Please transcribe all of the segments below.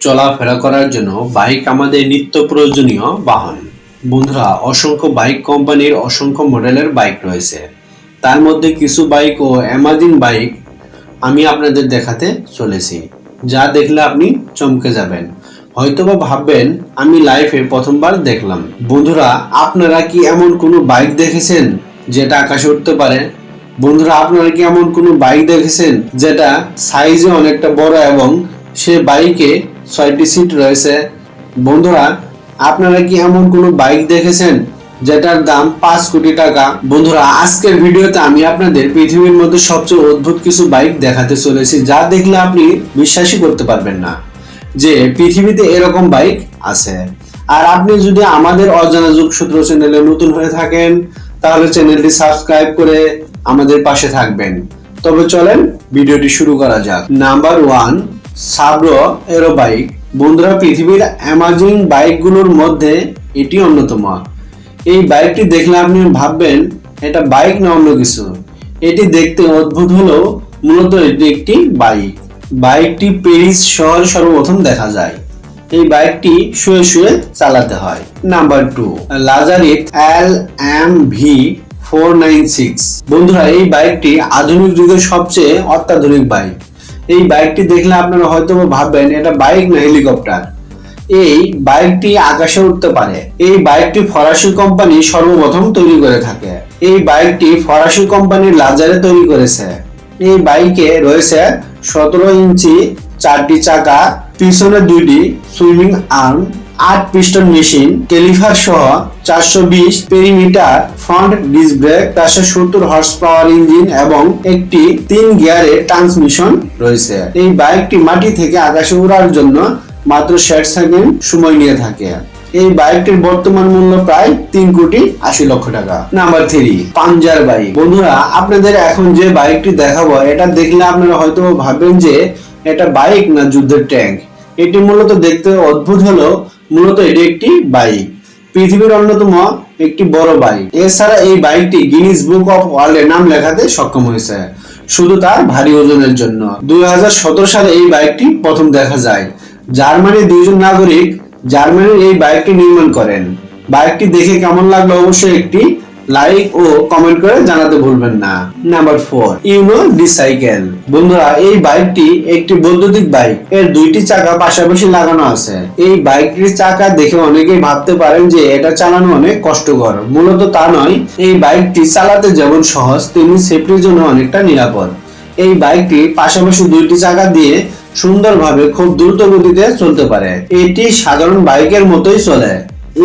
চলাফেরা করার জন্য বাইক আমাদের নিত্য প্রয়োজনীয় বাহন। বন্ধুরা, অসংখ্য বাইক কোম্পানির অসংখ্য মডেলের বাইক রয়েছে। তার মধ্যে কিছু বাইক ও অ্যামাজিন বাইক আমি আপনাদের দেখাতে চলেছি, যা দেখলে আপনি চমকে যাবেন। হয়তোবা ভাববেন, আমি লাইফে প্রথমবার দেখলাম। বন্ধুরা, আপনারা কি এমন কোনো বাইক দেখেছেন যেটা আকাশে উঠতে পারে? বন্ধুরা, আপনারা কি এমন কোনো বাইক দেখেছেন যেটা সাইজে অনেকটা বড় এবং সে বাইকে ছয়টি সিট রয়েছে। বন্ধুরা, আপনারা কি এমন কোনো বাইক দেখেছেন যেটার দাম পাঁচ কোটি টাকা? বন্ধুরা, আজকের ভিডিওতে আমি আপনাদের পৃথিবীর মধ্যে সবচেয়ে অদ্ভুত কিছু বাইক দেখাতে চলেছি, যা দেখলে আপনি বিশ্বাসই করতে পারবেন না যে পৃথিবীতে এরকম বাইক আছে। আর আপনি যদি আমাদের অজানা যুগ সূত্র চ্যানেলে নতুন হয়ে থাকেন, তাহলে চ্যানেলটি সাবস্ক্রাইব করে আমাদের পাশে থাকবেন। তবে চলেন, ভিডিওটি শুরু করা যাক। নাম্বার ওয়ান সাবরো এরো বাইক বন্ধুরা পৃথিবীর অ্যামাজিং বাইকগুলোর মধ্যে এটি অন্যতম। এই বাইকটি দেখলে আপনি ভাববেন, এটা বাইক না অন্য কিছু? এটি দেখতে অদ্ভুত হলেও মূলত এটি একটি বাইক। বাইকটি প্যারিস শহর সর্বপ্রথম দেখা যায়। এই বাইকটি শুয়ে শুয়ে চালাতে হয়। Number two Lazareth L M V four nine six. বন্ধুরা, এই বাইকটি আধুনিক যুগের সবচেয়ে অত্যাধুনিক বাইক। এই বাইকটি দেখলে আপনারা হয়তো ভাববেন, এটা বাইক না হেলিকপ্টার? এই বাইকটি আকাশে উঠতে পারে। এই বাইকটি ফরাসি কোম্পানি সর্বপ্রথম তৈরি করে থাকে। এই বাইকটি ফরাসি কোম্পানির লাজারে তৈরি করেছে। এই বাইকে রয়েছে সতেরো ইঞ্চি চারটি চাকা, পিছনে দুইটি সুইমিং আর্ম আট পিস্টন মেশিন টেলিফার সহ চারশো বিশ পেরিমিটার ফ্রন্ট ডিস্ক ব্রেক, চারশো সত্তর হর্স পাওয়ার ইঞ্জিন এবং একটি তিন গিয়ারে ট্রান্সমিশন রয়েছে। এই বাইকটি মাটি থেকে আকাশে উড়ার জন্য মাত্র ষাট সেকেন্ড সময় নিয়ে থাকে। এই বাইকটির বর্তমান মূল্য প্রায় তিন কোটি আশি লক্ষ টাকা। Number three, Panzer bike. বন্ধুরা, আপনাদের এখন যে বাইকটি দেখাবো, এটা দেখলে আপনারা হয়তো ভাবেন যে এটা বাইক না যুদ্ধের ট্যাঙ্ক। এটি মূলত দেখতে অদ্ভুত হলো মূলত এটি একটি বাইক। পৃথিবীর অন্যতম একটি বড় বাইক। এছাড়া এই বাইকটি গিনিস বুক অফ ওয়ার্ল্ডে নাম লেখাতে সক্ষম হয়েছে। শুধু তার ভারী ওজনের জন্য। দুই হাজার সতেরো সালে এই বাইকটি প্রথম দেখা যায়। জার্মানির দুইজন নাগরিক জার্মানির এই বাইকটি নির্মাণ করেন। বাইকটি দেখে কেমন লাগল অবশ্যই একটি লাইক ও কমেন্ট করে জানাতে ভুলবেন না। নাম্বার ফোর ইউনো ডিসাইকেল বন্ধুরা, এই বাইকটি একটি বৈদ্যুতিক বাইক এর দুইটি চাকা পাশাপাশি লাগানো আছে। এই বাইকটির চাকা দেখে অনেকেই ভাবতে পারেন যে এটা চালানো অনেক কষ্টকর। মূলত তা নয়, এই বাইকটি চালাতে যেমন সহজ, তেমনি সেফটির জন্য অনেকটা নিরাপদ। এই বাইকটি পাশাপাশি দুইটি চাকা দিয়ে সুন্দরভাবে খুব দ্রুত গতিতে চলতে পারে। এটি সাধারণ বাইকের মতোই চলে।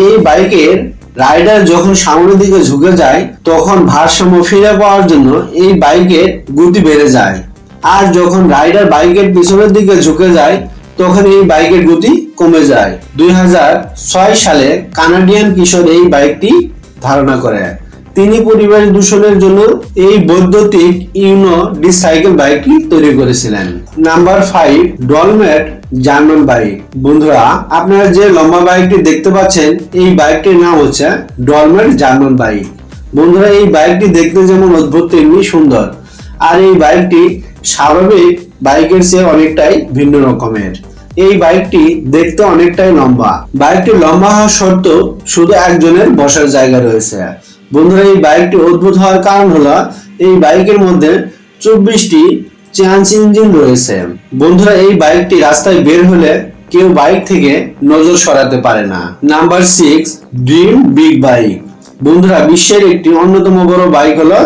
এই বাইকের রাইডার যখন সামনের দিকে ঝুঁকে যায়, তখন ভারসাম্য ফিরে পাওয়ার জন্য এই বাইকের গতি বেড়ে যায়। আর যখন রাইডার বাইকের পিছনের দিকে ঝুঁকে যায়, তখন এই বাইকের গতি কমে যায়। দুই হাজার ছয় সালে কানাডিয়ান কিশোর এই বাইকটি ধারণা করে। তিনি পরিবেশ দূষণের জন্য এই বৈদ্যুতিক ইউনো ডিসাইকেল বাইকটি তৈরি করেছিলেন। নাম্বার ফাইভ ডলমেট জার্মান বাইক। বন্ধুরা, আপনারা যে লম্বা বাইকটি দেখতে পাচ্ছেন, এই বাইকটির নাম হচ্ছে ডলমেট জার্মান বাইক। বন্ধুরা, এই বাইকটি দেখতে যেমন অদ্ভুত, তেমনি সুন্দর। আর এই বাইকটি স্বাভাবিক বাইকের চেয়ে অনেকটাই ভিন্ন রকমের। এই বাইকটি দেখতে অনেকটাই লম্বা। বাইকটি লম্বা হওয়া সত্ত্বেও শুধু একজনের বসার জায়গা রয়েছে। বন্ধুরা, এই বাইকটি অদ্ভুত হওয়ার কারণ হলো, এই বাইকের মধ্যে চব্বিশটি চেঞ্জ ইঞ্জিন রয়েছে। বন্ধুরা, এই বাইকটি রাস্তায় বের হলে কেউ বাইক থেকে নজর সরাতে পারে না। Number six dream big bike বন্ধুরা, বিশ্বের একটি অন্যতম বড় বাইক হলো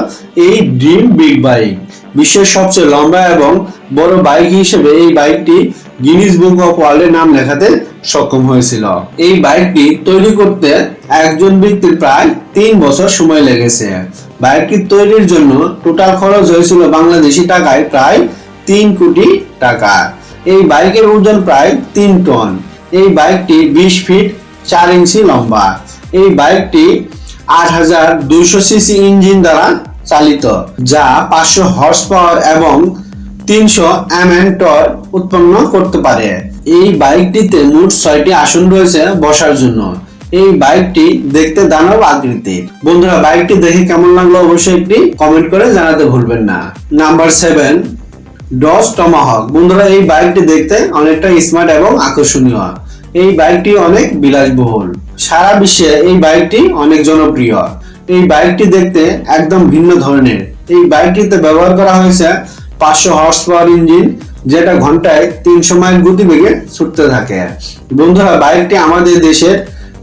এই ড্রিম বিগ বাইক বিশ্বের সবচেয়ে লম্বা এবং বড় বাইক হিসেবে এই বাইকটি গিনিস বুক অফ ওয়ার্ল্ডের নাম লেখাতে সক্ষম হয়েছিল। এই বাইকটি তৈরি করতে একজন ব্যক্তির প্রায় তিন বছর সময় লেগেছে। বাইকটি তৈরির জন্য টোটাল খরচ হয়েছিল বাংলাদেশি টাকায় প্রায় তিন কোটি টাকা। এই বাইকের ওজন প্রায় তিন টন। এই বাইকটি বিশ ফিট চার ইঞ্চি লম্বা। এই বাইকটি আট হাজার দুইশো সিসি ইঞ্জিন দ্বারা চালিত, যা পাঁচশো হর্স পাওয়ার এবং তিনশো এমএন টর উৎপন্ন করতে পারে। এই বাইকটিতে মোট ছয়টি আসন রয়েছে বসার জন্য। এই বাইকটি দেখতে দানব আকৃতির বন্ধুরা, বাইকটি দেখে কেমন লাগল অবশ্যই একটি কমেন্ট করে জানাতে ভুলবেন না। Number seven, Dodge Tomahawk. বন্ধুরা, এই বাইকটি দেখতে অনেকটা স্মার্ট এবং আকর্ষণীয়। এই বাইকটি অনেক বিলাসবহুল। সারা বিশ্বে এই বাইকটি অনেক জনপ্রিয়। এই বাইকটি দেখতে একদম ভিন্ন ধরনের। এই বাইকটিতে ব্যবহার করা হয়েছে পাঁচশো হর্স পাওয়ার ইঞ্জিন যেটা ঘন্টায় তিনশো মাইল গতিবেগে ছুটতে থাকে। বন্ধুরা, বাইকটি আমাদের দেশের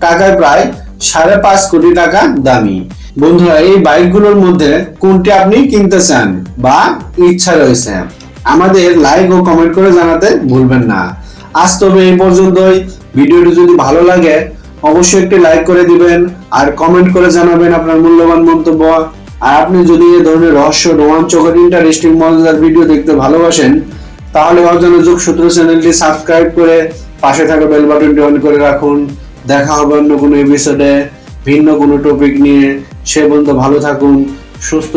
টাকায় প্রায় সাড়ে পাঁচ কোটি টাকা দামি। বন্ধুরা, এই বাইকগুলোর মধ্যে কোনটি আপনি কিনতে চান বা ইচ্ছা রয়েছে? আমাদের লাইক ও কমেন্ট করে জানাতে ভুলবেন না। আজ তবে এই পর্যন্তই। ভিডিওটি যদি ভালো লাগে, অবশ্যই একটি লাইক করে দিবেন আর কমেন্ট করে জানাবেন আপনার মূল্যবান মন্তব্য। আর আপনি যদি এই ধরনের রহস্য রোমাঞ্চকর ইন্টারেস্টিং মজাদার ভিডিও দেখতে ভালোবাসেন, তাহলে অজানা যোগ সূত্র চ্যানেলটি সাবস্ক্রাইব করে পাশে থাকা বেল বাটনটি অন করে রাখুন। দেখা হবে অন্য কোনো এপিসোডে ভিন্ন কোনো টপিক নিয়ে। সে পর্যন্ত ভালো থাকুন, সুস্থ